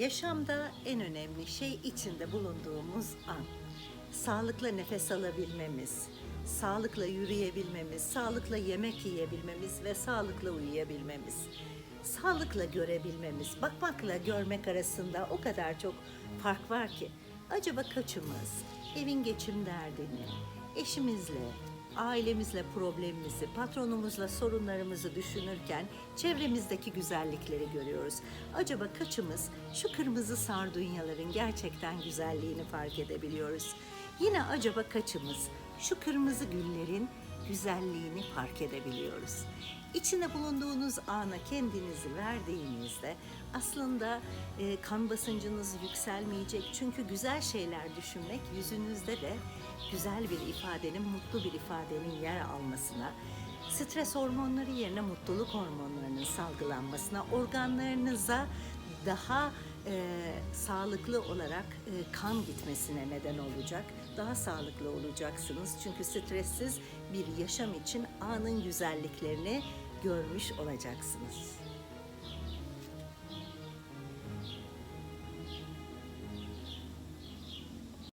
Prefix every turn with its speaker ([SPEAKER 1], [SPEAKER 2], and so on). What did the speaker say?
[SPEAKER 1] Yaşamda en önemli şey içinde bulunduğumuz an. Sağlıkla nefes alabilmemiz, sağlıkla yürüyebilmemiz, sağlıkla yemek yiyebilmemiz ve sağlıkla uyuyabilmemiz. Sağlıkla görebilmemiz, bakmakla görmek arasında o kadar çok fark var ki. Acaba kaçımız evin geçim derdini, eşimizle, ailemizle problemimizi, patronumuzla sorunlarımızı düşünürken çevremizdeki güzellikleri görüyoruz. Acaba kaçımız şu kırmızı sardunyaların gerçekten güzelliğini fark edebiliyoruz? Yine acaba kaçımız şu kırmızı güllerin güzelliğini fark edebiliyoruz? İçinde bulunduğunuz ana kendinizi verdiğinizde aslında e, kan basıncınız yükselmeyecek. Çünkü güzel şeyler düşünmek yüzünüzde de güzel bir ifadenin, mutlu bir ifadenin yer almasına, stres hormonları yerine mutluluk hormonlarının salgılanmasına, organlarınıza daha e, sağlıklı olarak e, kan gitmesine neden olacak. Daha sağlıklı olacaksınız. Çünkü stressiz bir yaşam için anın güzelliklerini görmüş olacaksınız.